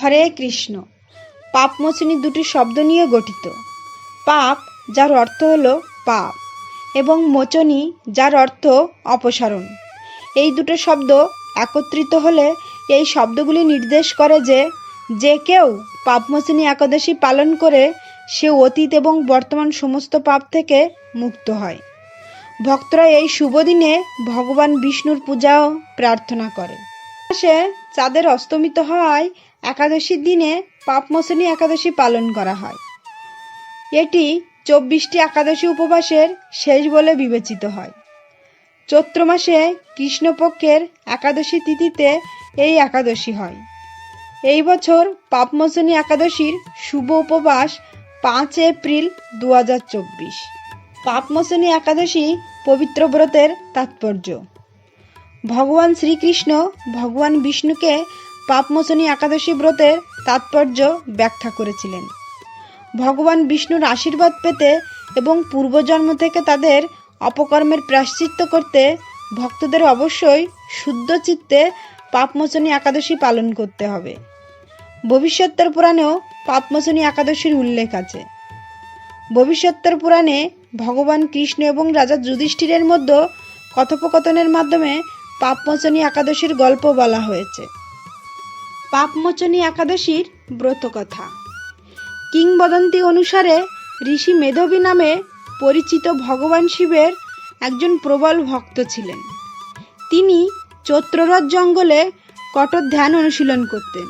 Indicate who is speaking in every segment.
Speaker 1: হরে কৃষ্ণ। পাপমোচনী দুটি শব্দ নিয়ে গঠিত। পাপ, যার অর্থ হল পাপ, এবং মোচনী, যার অর্থ অপসারণ। এই দুটো শব্দ একত্রিত হলে এই শব্দগুলি নির্দেশ করে যে যে কেউ পাপমোচনী একাদশী পালন করে, সে অতীত এবং বর্তমান সমস্ত পাপ থেকে মুক্ত হয়। ভক্তরা এই শুভ দিনে ভগবান বিষ্ণুর পূজাও প্রার্থনা করে। সে চাঁদের অস্তমিত হওয়ায় একাদশীর দিনে পাপমোচনী একাদশী পালন করা হয়। এটি চব্বিশটি একাদশী উপবাসের শেষ বলে বিবেচিত হয়। চৈত্র মাসে কৃষ্ণপক্ষের একাদশী তিথিতে এই একাদশী হয়। এই বছর পাপমোচনী একাদশীর শুভ উপবাস পাঁচ এপ্রিল দু হাজার চব্বিশ পাপমোচনী একাদশী পবিত্র ব্রতের তাৎপর্য। ভগবান শ্রীকৃষ্ণ ভগবান বিষ্ণুকে পাপমোচনী একাদশী ব্রতের তাৎপর্য ব্যাখ্যা করেছিলেন। ভগবান বিষ্ণুর আশীর্বাদ পেতে এবং পূর্বজন্ম থেকে তাদের অপকর্মের প্রায়শ্চিত্ত করতে ভক্তদের অবশ্যই শুদ্ধ চিত্তে পাপমোচনী একাদশী পালন করতে হবে। ভবিষ্যত্তর পুরাণেও পাপমোচনী একাদশীর উল্লেখ আছে। ভবিষ্যত্তর পুরাণে ভগবান কৃষ্ণ এবং রাজা যুধিষ্ঠিরের মধ্যে কথোপকথনের মাধ্যমে পাপমোচনী একাদশীর গল্প বলা হয়েছে। পাপমোচনী একাদশীর ব্রতকথা। কিংবদন্তি অনুসারে ঋষি মেধবী নামে পরিচিত ভগবান শিবের একজন প্রবল ভক্ত ছিলেন। তিনি চৈত্ররথ জঙ্গলে কঠোর ধ্যান অনুশীলন করতেন,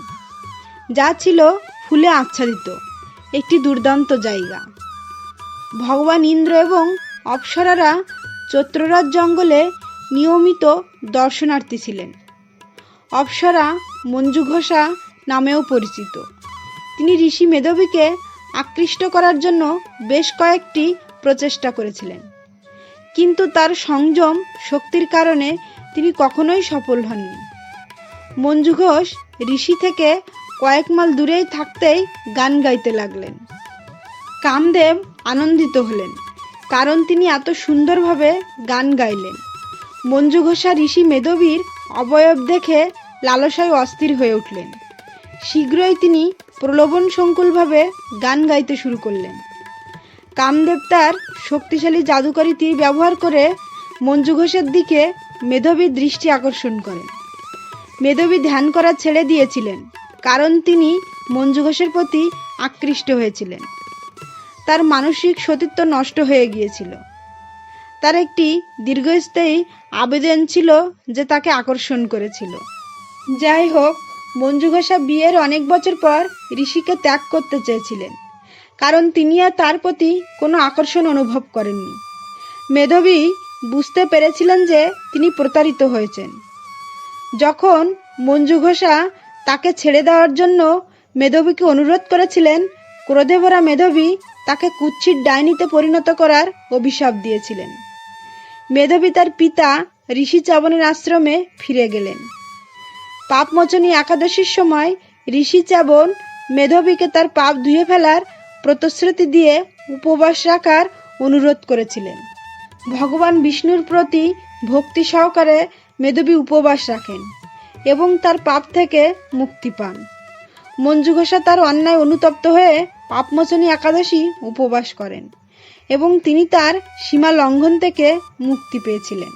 Speaker 1: যা ছিল ফুলে আচ্ছাদিত, একটি দুর্দান্ত জায়গা। ভগবান ইন্দ্র এবং অপ্সরারা চৈত্ররথ জঙ্গলে নিয়মিত দর্শনার্থী ছিলেন। অপ্সরা মঞ্জু ঘোষা নামেও পরিচিত। তিনি ঋষি মেধবীকে আকৃষ্ট করার জন্য বেশ কয়েকটি প্রচেষ্টা করেছিলেন। কিন্তু তার সংযম শক্তির কারণে তিনি কখনোই সফল হননি। মঞ্জু ঘোষ ঋষি থেকে কয়েক মাইল দূরেই থাকতেই গান গাইতে লাগলেন। কামদেব আনন্দিত হলেন, কারণ তিনি এত সুন্দরভাবে গান গাইলেন। মঞ্জু ঘোষা ঋষি মেধবীর অবয়ব দেখে লালসায় অস্থির হয়ে উঠলেন। শীঘ্রই তিনি প্রলোভন সংকুলভাবে গান গাইতে শুরু করলেন। কামদেব তার শক্তিশালী জাদুকরী তীর ব্যবহার করে মঞ্জু ঘোষের দিকে মেধবীর দৃষ্টি আকর্ষণ করেন। মেধবী ধ্যান করা ছেড়ে দিয়েছিলেন, কারণ তিনি মঞ্জু ঘোষের প্রতি আকৃষ্ট হয়েছিলেন। তার মানসিক সতীত্ব নষ্ট হয়ে গিয়েছিল। তার একটি দীর্ঘস্থায়ী আবেদন ছিল যে তাকে আকর্ষণ করেছিল। যাই হোক, মঞ্জু ঘোষা বিয়ের অনেক বছর পর ঋষিকে ত্যাগ করতে চেয়েছিলেন, কারণ তিনি আর তার প্রতি কোনো আকর্ষণ অনুভব করেননি। মেধবী বুঝতে পেরেছিলেন যে তিনি প্রতারিত হয়েছেন। যখন মঞ্জু ঘোষা তাকে ছেড়ে দেওয়ার জন্য মেধবীকে অনুরোধ করেছিলেন ক্রোধে ভরা মেধবী তাকে কুচ্ছির ডাইনিতে পরিণত করার অভিশাপ দিয়েছিলেন। মেধবী তার পিতা ঋষি চাবনের আশ্রমে ফিরে গেলেন। পাপমোচনী একাদশীর সময় ঋষি চাবন মেধবীকে তার পাপ ধুয়ে ফেলার প্রতিশ্রুতি দিয়ে উপবাস রাখার অনুরোধ করেছিলেন। ভগবান বিষ্ণুর প্রতি ভক্তি সহকারে মেধবী উপবাস রাখেন এবং তার পাপ থেকে মুক্তি পান। মঞ্জু ঘোষা তার অন্যায় অনুতপ্ত হয়ে পাপমোচনী একাদশী উপবাস করেন এবং তিনি তার সীমা লঙ্ঘন থেকে মুক্তি পেয়েছিলেন।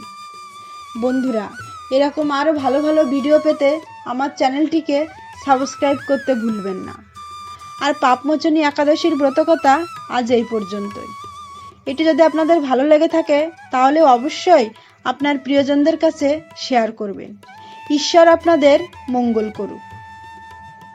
Speaker 1: বন্ধুরা এরকম আরও ভালো ভালো ভিডিও পেতে আমার চ্যানেলটিকে সাবস্ক্রাইব করতে ভুলবেন না। আর পাপমোচনী একাদশীর ব্রতকথা আজ এই পর্যন্তই। এটি যদি আপনাদের ভালো লেগে থাকে, তাহলে অবশ্যই আপনার প্রিয়জনদের কাছে শেয়ার করবেন। ঈশ্বর আপনাদের মঙ্গল করুক।